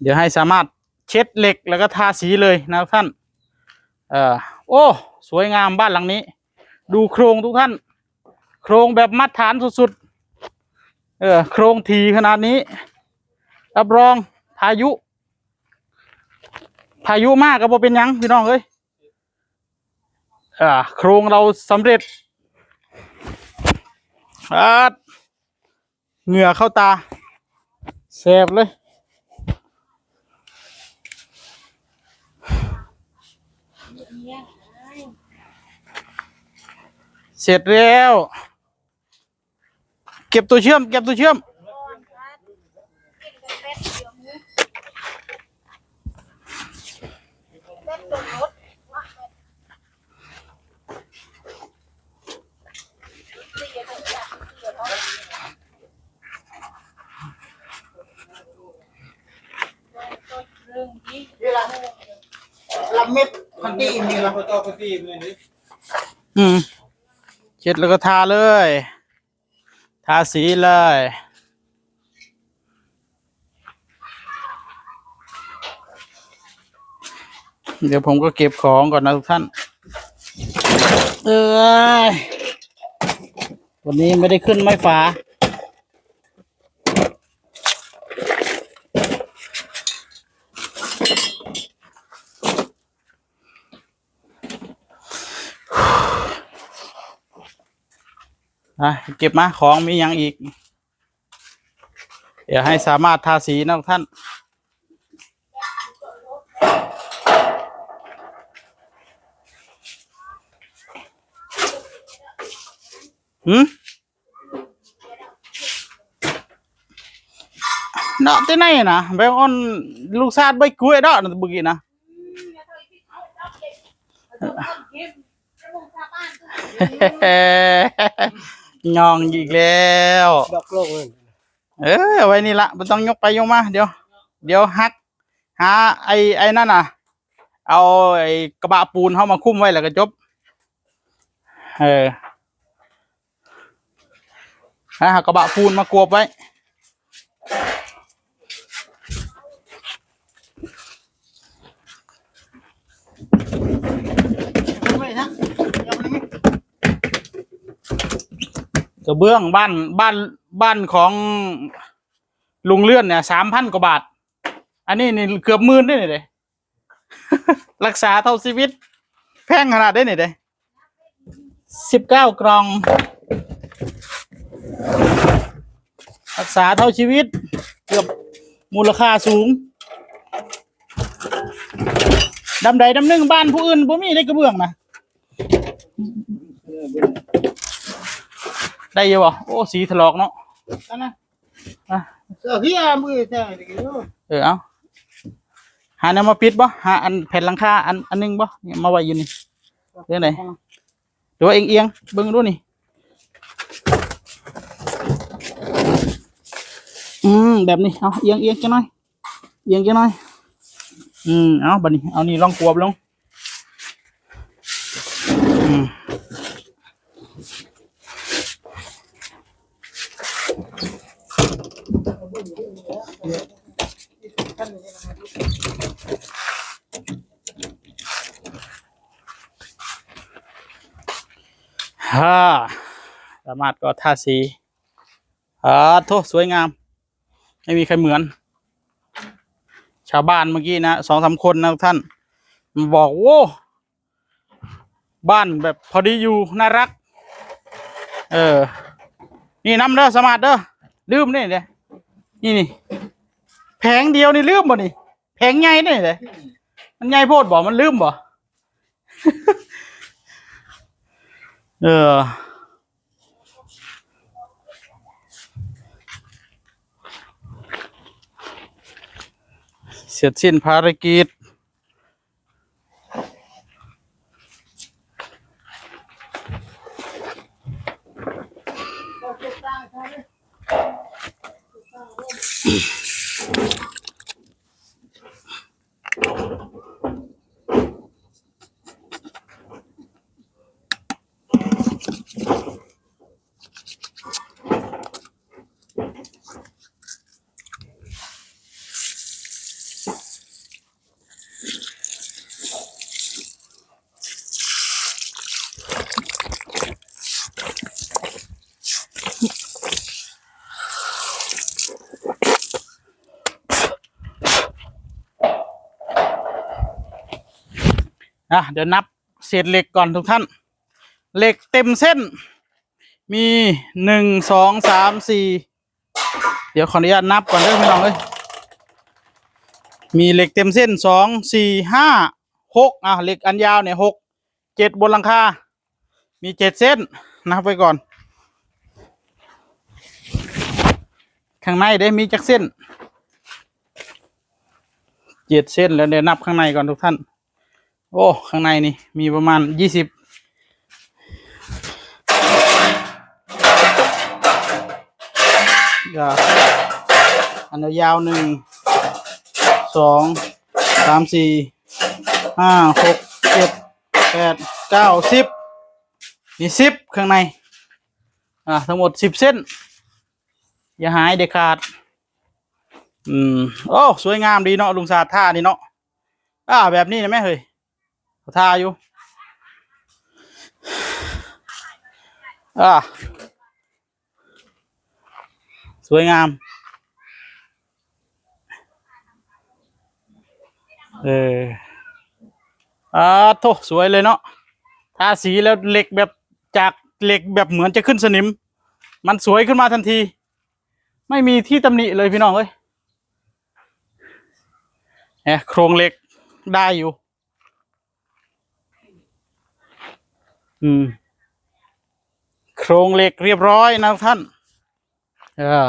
เดี๋ยวให้สามารถเช็ดเหล็กแล้วก็ทาสีเลยนะท่าน เออโอ้ สวยงามบ้านหลังนี้ ดูโครงทุกท่าน โครงแบบมัดฐานสุดๆ เออ โครงทีขนาดนี้ รับรองพายุ พายุมากก็บ่เป็นยังพี่น้องเอ้ยอ่าโครงเราสำเร็จอาเหงื่อเข้าตาแสบเลย เสร็จแล้ว เก็บตัวเชื่อม เก็บตัวเชื่อมนี่ละละเม็ด คันตี้มีละพอต่อพอตีเลยนี่อืมเช็ดแล้วก็ทาเลย ทาสีเลยเดี๋ยวผมก็เก็บของก่อนนะทุกท่าน เออวันนี้ไม่ได้ขึ้นไม้ฝา อะเก็บมาของมีอย่างอีก เดี๋ยวให้สามารถทาสีนะทุกท่านหืมเนาะที่ไหนนะไปออนลูกซาดใบกล้วยเนาะนะเมื่อกี้นะ ยองอีกแล้ว ดอกโลกเลยเออเอาไว้นี่ละมันต้องยกไปยกมา เดี๋ยว เดี๋ยวฮัก หา ไอ้ไอ้นั่นน่ะ เอาไอ้กระบะปูนเข้ามาคุ้มไว้แล้วก็จบ เออหากระบะปูนมากวบไว้ ไม่นะยังไม่ได้ ก ระเบื้องบ้านบ้านบ้านของลุงเลื่อนเนี่ยสามพันกว่าบาท อันนี้นี่เกือบหมื่นได้เนี่ยเลยรักษาเท่าชีวิต แพงขนาดได้เนี่ยเลยสิบเก้ากล่อง รักษาเท่าชีวิต เกือบมูลค่าสูงดำใดดำหนึ่งบ้านผู้อื่นบ่มีได้กระเบื้องนะ ได้เยอะบ่โอ้สีถลอกเนาะกันนะอะเสื้อพี่อามือใช่ดิโเออเอาหาแนวมาปิดบ่หาอันแผ่นหลังคาอันอันหนึงบ่เนี่ยมาไว้อยู่นี่เรื่องไหนหรือว่าเอียงเอียงๆเบิ่งดูนี่อืมแบบนี้เอาเอียงเอียงจังหน่อยเอียงจังหน่อยอืมเอาบัดนี้เอานี่ลองกวบลงอืม ฮ่าสามารถก็ท่าสีอ่าโทษสวยงาม ไม่มีใครเหมือน ชาวบ้านเมื่อกี้นะสองสามคนนะทุกท่าน บอกโว้บ้านแบบพอดีอยู่น่ารัก เออ นี่น้ำเด้อสมาร์ทเด้อลืมนี่เด้นี่นี่ แผงเดียวนี่ลืมบ่นี่แผงใหญ่นี่เด้มันใหญ่โพดบ่มันลืมบ่เออเสร็จสิ้นภารกิจอ อะเดี๋ยวนับเศษเหล็กก่อนทุกท่าน เหล็กเต็มเส้น มีหนึ่งสองสามสี่เดี๋ยวขออนุญาตนับก่อนเด้อพี่น้องเอ้ยมีเหล็กเต็มเส้นสองสี่ห้าหกอะเหล็กอันยาวเนี่ยหกเจ็ดบนหลังคา มีเจ็ดเส้นนับไปก่อน ข้างในได้มีจักเส้นเจ็ดเส้นแล้วเดี๋ยวนับข้างในก่อนทุกท่าน โอ้ ข้างในนี่ มีประมาณยี่สิบอันยาวหนึ่ง สอง สามสี่ ห้า หก เจ็ด แปด เก้า สิบมีสิบข้างใน อ่า ทั้งหมดสิบเส้น อย่าหายเด็ดขาด อืม โอ้ สวยงามดีเนาะลุงศาสตร์ท่านี่เนาะ อ่า แบบนี้นะแม่เฮ้ย เขาท่าอยู่อ่าสวยงาม เอออ่าโถสวยเลยเนาะทาสีแล้วเหล็กแบบจากเหล็กแบบเหมือนจะขึ้นสนิม มันสวยขึ้นมาทันที ไม่มีที่ตำหนิเลยพี่น้องเอ้ยแหมโครงเหล็กได้อยู่ อืม โครงเหล็กเรียบร้อยนะท่าน เออ